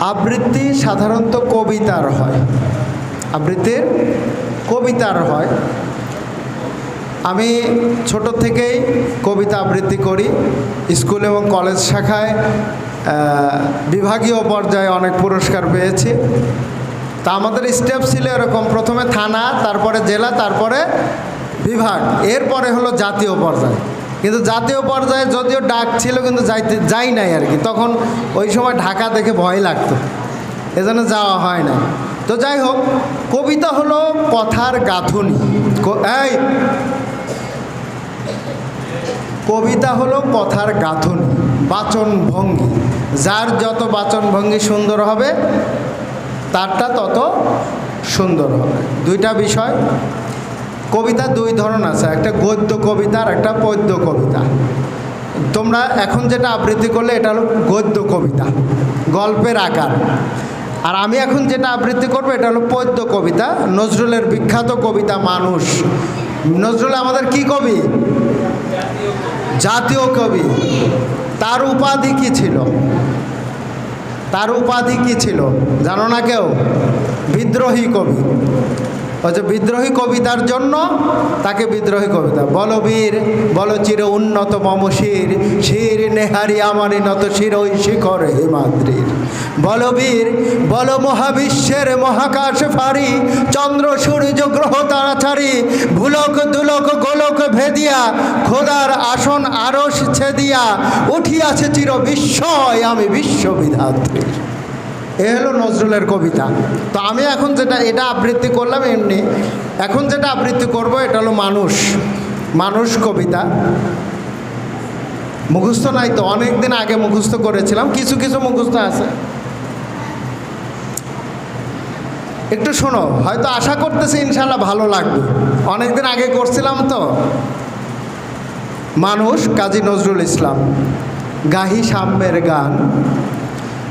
আবৃত্তি সাধারণত কবিতার হয়। আবৃত্তির কবিতার হয়। আমি ছোট থেকেই কবিতা আবৃত্তি করি। স্কুল এবং কলেজ শাখায় বিভাগীয় পর্যায়ে অনেক পুরস্কার পেয়েছি। তা আমাদের স্টেপ ছিল এরকম। প্রথমে থানা, তারপরে জেলা, তারপরে বিভাগ। এরপরে হলো জাতীয় পর্যায়ে। কিন্তু জাতীয় পর্যায়ে যদিও ডাক ছিল, কিন্তু যাইতে, যাই নাই আর কি। তখন ওই সময় ঢাকা দেখে ভয় লাগতো। এজন্য যাওয়া হয় না তো যাই হোক, কবিতা হলো কথার গাঁথুনি। এই! কবিতা হলো কথার গাঁথুনি, বাচন ভঙ্গি। যার যত বাচন ভঙ্গি সুন্দর হবে, তারটা তত সুন্দর হবে। দুইটা বিষয়। কবিতা দুই ধরন আছে, একটা গদ্য কবিতা আর একটা পদ্য কবিতা। তোমরা এখন যেটা আবৃত্তি করলে এটা হলো গদ্য কবিতা, গল্পের আকার। আর আমি এখন যেটা আবৃত্তি করব এটা হলো পদ্য কবিতা, নজরুলের বিখ্যাত কবিতা মানুষ। নজরুল আমাদের কি কবি? জাতীয় কবি। তার উপাধি কি ছিল? তার উপাধি কি ছিল? জানো না কেউ? বিদ্রোহী কবি। হচ্ছে বিদ্রোহী কবিতার জন্য তাকে বিদ্রোহী কবিতা। বলো বীর, বলো চির উন্নত মম শির শির নেহারি আমারি নত শিরই শিখর হিমাদ্রির। বলো বীর, বলো মহাবিশ্বের মহাকাশ ফারি চন্দ্র, সূর্য, গ্রহ তারাছাড়ি ভুলক, দুলক, গোলক ভেদিয়া, খোদার আসন আরস ছেদিয়া, উঠিয়াছে চির বিস্ময় আমি বিশ্ববিধাত্রীর এ হলো নজরুলের কবিতা। তো আমি এখন যেটা, এটা আবৃত্তি করলাম এমনি। এখন যেটা আবৃত্তি করব, এটা হলো মানুষ মানুষ কবিতা। মুখস্থ নাই তো অনেক দিন আগে মুখস্থ করেছিলাম, কিছু কিছু মুখস্থ আছে। একটু শোনো, হয়তো আশা করতেছি ইনশাল্লাহ ভালো লাগবে। অনেক দিন আগে করছিলাম তো। মানুষ, কাজী নজরুল ইসলাম, গাহি সাম্যের গান।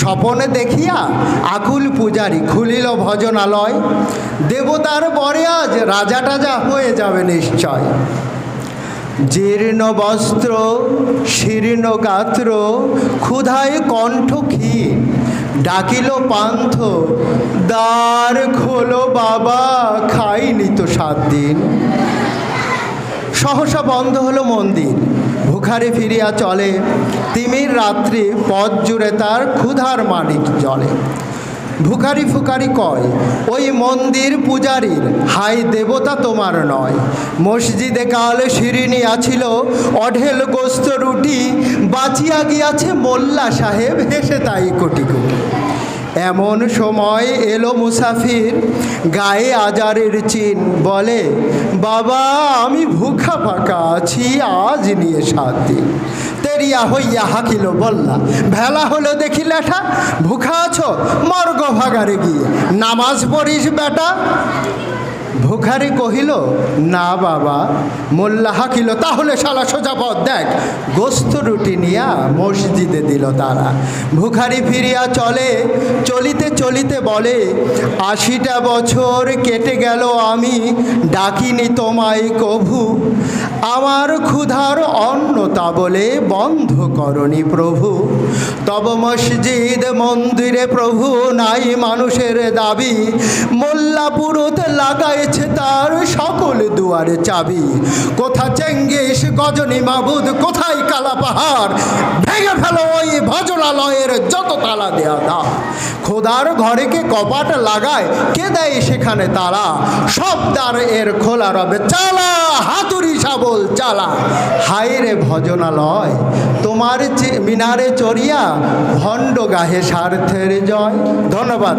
স্বপনে দেখিয়া আকুল পূজারি খুলিল ভজনালয়। দেবতার বরে আজ রাজা টাজা হয়ে যাবে নিশ্চয়। জীর্ণ বস্ত্র, শীর্ণ গাত্র, ক্ষুধায় কণ্ঠ ক্ষীণ ডাকিল পান্থ, দ্বার খোলো বাবা, খাইনি তো সাত দিন। সহসা বন্ধ হলো মন্দির, ভুখারে ফিরিয়া চলে। তিমির রাত্রি পথ জুড়ে তার ক্ষুধার মালিক জলে। ভুখারি ফুকারি কয়, ওই মন্দির পূজারীর, হাই দেবতা তোমার নয়। মসজিদে কাল শিরিনি আছিল, অঢেল গোস্ত রুটি, বাঁচিয়া গিয়াছে মোল্লা সাহেব হেসে তাই কোটি কোটি। এমন সময় এলো মুসাফির গায়ে আজারের চিন, বলে, বাবা, আমি ভুখা ফাঁকা আছি, আজ নিয়ে সাত দিন। তেরিয়া হইয়া হাকিল, বললা, ভেলা হলো দেখি লেঠা, ভুখা আছো মর্গ ভাগারে গিয়ে। নামাজ পড়িস বেটা? ভুখারি কহিল, না বাবা, মোল্লা হাকিল, তাহলে শালা সোজা পথ দেখ। গোস্ত রুটি নিয়া মসজিদে দিল তারা। ভুখারি ফিরিয়া চলে, চলিতে চলিতে বলে, আশিটা বছর কেটে গেল, আমি ডাকিনি তোমায় কভু। আমার ক্ষুধার অন্ন তা বলে বন্ধ করনি প্রভু। তব মসজিদ মন্দিরে প্রভু, নাই মানুষের দাবি। মোল্লা পুরুত লাগাইছে তার সকল দুয়ারে চাবি। কোথা চেঙ্গিস গজনী মাবুদ, কোথায় কালা পাহাড়? ভেঙে ফেলো ওই ভজনালয়ের যত তালা দেয়া দা। খোদার ঘরে কে কপাট লাগায়, কে দেয় সেখানে তালা? সব দ্বার এর খোলা রবে, চালা, হাতুড়ি শাবল, চালা। হায় রে ভজনালয়, তোমার মিনারে চড়িয়া ভণ্ড গাহে স্বার্থের জয়। ধন্যবাদ।